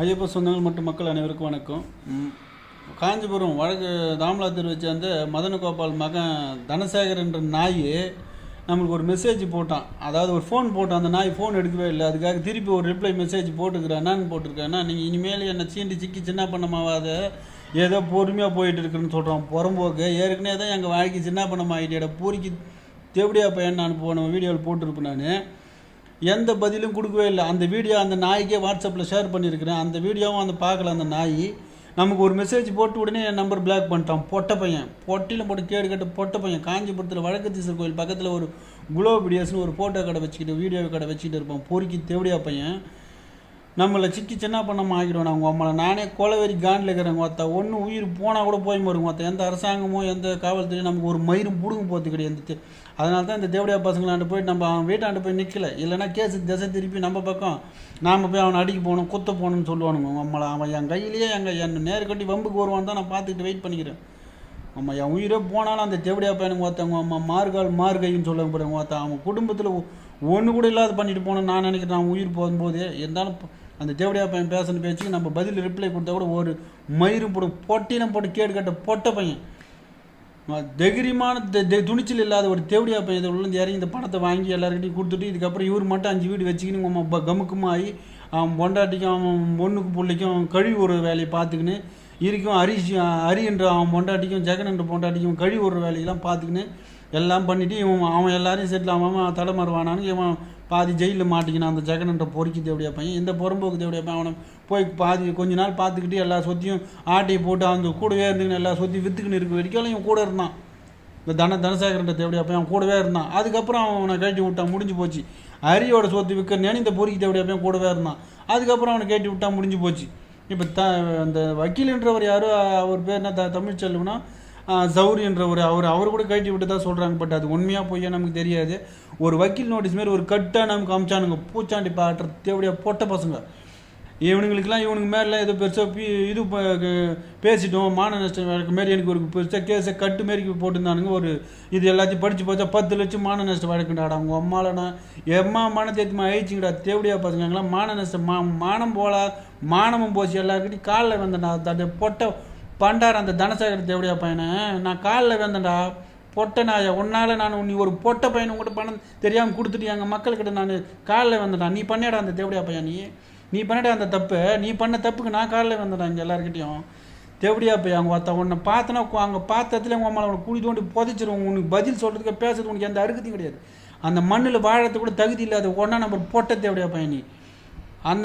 ஐயப்ப சொந்தங்கள் மற்றும் மக்கள் அனைவருக்கும் வணக்கம். காஞ்சிபுரம் வடக்கு தாமலா தெருவை சேர்ந்த மதனகோபால் மகன் தனசேகர் என்ற நாய் நம்மளுக்கு ஒரு மெசேஜ் போட்டான். அதாவது ஒரு ஃபோன் போட்டான். அந்த நாய் ஃபோன் எடுக்கவே இல்லை. அதுக்காக திருப்பி ஒரு ரிப்ளை மெசேஜ் போட்டுக்கிறேன். என்னன்னு போட்டிருக்கேன்னா நீங்கள் இனிமேல் என்னை சீண்டி சிக்கி சின்ன பண்ணமாவாத ஏதோ பொறுமையாக போயிட்டு இருக்குன்னு சொல்கிறான் புறம்போக்கு ஏற்கனவே தான் எங்கள் வாழ்க்கை சின்ன பண்ணமா ஆகிட்டேட பூரிக்கு தேவடியா பையன் நான் போன வீடியோவில் போட்டிருப்பேன் நான். எந்த பதிலும் கொடுக்கவே இல்லை. அந்த வீடியோ அந்த நாய்க்கே வாட்ஸ்அப்பில் ஷேர் பண்ணியிருக்கிறேன். அந்த வீடியோவும் அந்த பார்க்கல அந்த நாய். நமக்கு ஒரு மெசேஜ் போட்டு உடனே என் நம்பர் பிளாக் பண்ணிட்டான். பொட்டை பையன். பொட்டியில் போட்டு கேடு கேட்டு பொட்டை பையன். காஞ்சிபுரத்தில் வழக்கு கோயில் பக்கத்தில் ஒரு குளோ வீடியோஸ்னு ஒரு ஃபோட்டோ கடை வச்சுக்கிட்டு வீடியோ கடை வச்சுக்கிட்டு இருப்பான். பொறுக்கி தேவடியா பையன். நம்மளை சிக்கி சின்ன பண்ணாமல் ஆகிடுவேன் அவங்க நம்மளை நானே கோலவெறி காண்டில் இருக்கிறேங்க ஒருத்த ஒன்று உயிர் போனால் கூட போய் மருங்க ஒருத்த எந்த அரசாங்கமோ எந்த காவல்துறையும் நமக்கு ஒரு மயிரும் பிடுங்க போகிறது கிடையாது. அதனால தான் இந்த தேவடியா பசங்களாண்டு போய் நம்ம அவன் வீட்டாண்டு போய் நிற்கல இல்லைன்னா கேஸு திசை திருப்பி நம்ம பக்கம் நாம் போய் அவனை அடிக்க போகணும் குத்த போகணும்னு சொல்லுவானுங்க நம்மளை அவன் என் கையிலேயே எங்கள் என் நேரு வம்புக்கு வருவான் தான் நான் பார்த்துக்கிட்டு வெயிட் பண்ணிக்கிறேன். அம்மா என் உயிரே போனாலும் அந்த தேவடியா பையனுக்கு ஒருத்தவங்க அம்மா மார்கால் மார்கைன்னு சொல்ல போகிறாங்க ஒருத்தன். அவன் குடும்பத்தில் ஒன்று கூட இல்லாத பண்ணிட்டு போனேன் நான் நினைக்கிறேன். அவன் உயிர் போகும்போது. இருந்தாலும் அந்த தேவடியா பையன் பேசின பேச்சுக்கு நம்ம பதில் ரிப்ளை கொடுத்தா கூட ஒரு மயிரும் போட்டு பொட்டினம் போட்டு கேடு கட்ட பொட்ட பையன். தைரியமான துணிச்சல் இல்லாத ஒரு தேவடியா பையன் இதில் உள்ளே இறங்கி இந்த பணத்தை வாங்கி எல்லாருக்கிட்டையும் கொடுத்துட்டு இதுக்கப்புறம் இவர் மட்டும் அஞ்சு வீடு வச்சுக்கின்னு உங்க கமுக்குமாயி அவன் பொண்டாட்டிக்கும் அவன் பொண்ணுக்கு பிள்ளைக்கும் கழிவு ஒரு வேலையை பார்த்துக்கின்னு இருக்கும் ஹரிஷ் ஹரின்ற அவன் பொண்டாட்டிக்கும் ஜெகன் என்ற பொண்டாட்டிக்கும் கழிவு ஒரு வேலையெல்லாம் பார்த்துக்கின்னு எல்லாம் பண்ணிவிட்டு இவன் அவன் எல்லாரையும் செட்டில் ஆகாமல் தலைமறைவானான்னு இவன் பாதி ஜெயிலில் மாட்டிக்கினான். அந்த ஜெகன் என்ற பொறுக்கி தேவடியா பையன். இந்த புறம்போக்கு தேவடியா பையன். அவனை போய் பாதி கொஞ்ச நாள் பார்த்துக்கிட்டு எல்லா சொத்தியும் ஆட்டையை போட்டு அந்த கூடவே இருந்துக்கின்னு எல்லா சொத்தியும் விற்றுக்கின்னு இருக்க வரைக்கும் இவன் கூட இருந்தான். இந்த தன தனசேகரன்ற தேவடியா பையன் அவன் கூடவே இருந்தான். அதுக்கப்புறம் அவனை கட்டி விட்டான் முடிஞ்சு போச்சு. அரியோட சொத்து விற்க நினைந்த பொறுக்கி தேவடியா பையன் கூடவே இருந்தான். அதுக்கப்புறம் அவனை கேட்டி விட்டான் முடிஞ்சு போச்சு. இப்போ த அந்த வக்கீல்ன்றவர் யாரோ? அவர் பேர் என்ன? த தமிழ் செல்வனா? அவர் அவர் கூட கட்டி விட்டு தான் சொல்கிறாங்க பட் அது உண்மையாக பொய்யா நமக்கு தெரியாது. ஒரு வக்கீல் நோட்டீஸ் மாரி ஒரு கட்டாக நமக்கு அமிச்சானுங்க. பூச்சாண்டி பாட்டுற தேவடியா போட்ட பசங்க. இவனுங்களுக்கெல்லாம் இவனுக்கு மேலே ஏதோ பெருசாக இது பேசிட்டோம். மான நஷ்டம் வழக்கு மாரி எனக்கு ஒரு பெருசாக கேஸை கட்டு மாரி போட்டிருந்தானுங்க. ஒரு இது எல்லாத்தையும் படித்து பார்த்தா பத்து லட்சம் மான நஷ்டம் வழக்குண்டாடா. அவங்க அம்மாலண்ணா எம்மா மான தேத்துமா ஆயிடுச்சுங்கடா தேவடியா பசங்களாம் மான நஷ்டம் மா மானம் போலா மானமும் போச்சு எல்லாருக்கிட்டையும் காலில் வந்தேன்டா அந்த பொட்டை பண்டார் அந்த தனசேகர தேவடியா பையனை நான் காலில் வந்தேன்டா பொட்டை நாய உன்னால நான் நீ ஒரு பொட்டை பையனை கூட பணம் தெரியாமல் கொடுத்துட்டு எங்கள் மக்கள்கிட்ட நான் காலில் வந்தேன்டா நீ பண்ணிடா அந்த தேவடியா பையன் நீ? நீ பண்ணிட்ட அந்த தப்பு நீ பண்ண தப்புக்கு நான் காலையில் வந்தேன்டா இங்கே எல்லாருக்கிட்டையும் தேவடியா போய் அவங்க ஒருத்த உன்னை பார்த்தனா அங்கே பார்த்ததுல உன் மேலே உனக்கு குழி தோண்டி புதைச்சிருவோம் உனக்கு பதில் சொல்கிறதுக்கு பேசுறது உனக்கு எந்த அருகத்தையும் கிடையாது. அந்த மண்ணில் வாழறதுக்கு கூட தகுதி இல்லாத ஒன்றா நம்ம பொட்டை தேவடியா பையன் நீ. அந்த